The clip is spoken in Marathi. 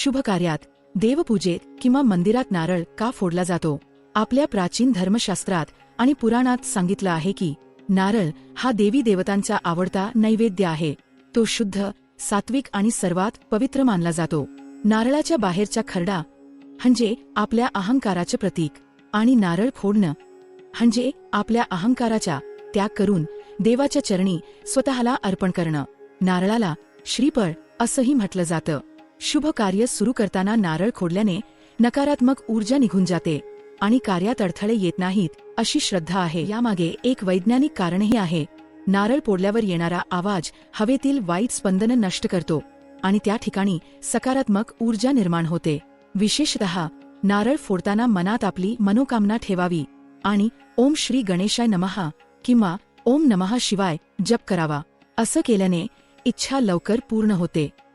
शुभ कार्यात देवपूजेत किंवा मंदिरात नारळ का फोडला जातो? आपल्या प्राचीन धर्मशास्त्रात आणि पुराणात सांगितलं आहे की नारळ हा देवी देवतांचा आवडता नैवेद्य आहे. तो शुद्ध सात्विक आणि सर्वात पवित्र मानला जातो. नारळाच्या बाहेरच्या खरडा म्हणजे आपल्या अहंकाराचे प्रतीक आणि नारळ फोडणं म्हणजे आपल्या अहंकाराचा त्याग करून देवाच्या चरणी स्वतःला अर्पण करणं. नारळाला श्रीफळ असंही म्हटलं जातं. शुभ कार्य सुरू करताना नारळ खोडल्याने नकारात्मक ऊर्जा निघून जाते आणि कार्यात अडथळे येत नाहीत अशी श्रद्धा आहे. यामागे एक वैज्ञानिक कारणही आहे. नारळ पोडल्यावर येणारा आवाज हवेतील वाईट स्पंदन नष्ट करतो आणि त्या ठिकाणी सकारात्मक ऊर्जा निर्माण होते. विशेषतः नारळ फोडताना मनात आपली मनोकामना ठेवावी आणि ओम श्री गणेशाय नमहा किंवा ओम नमहा शिवाय जप करावा. असं केल्याने इच्छा लवकर पूर्ण होते.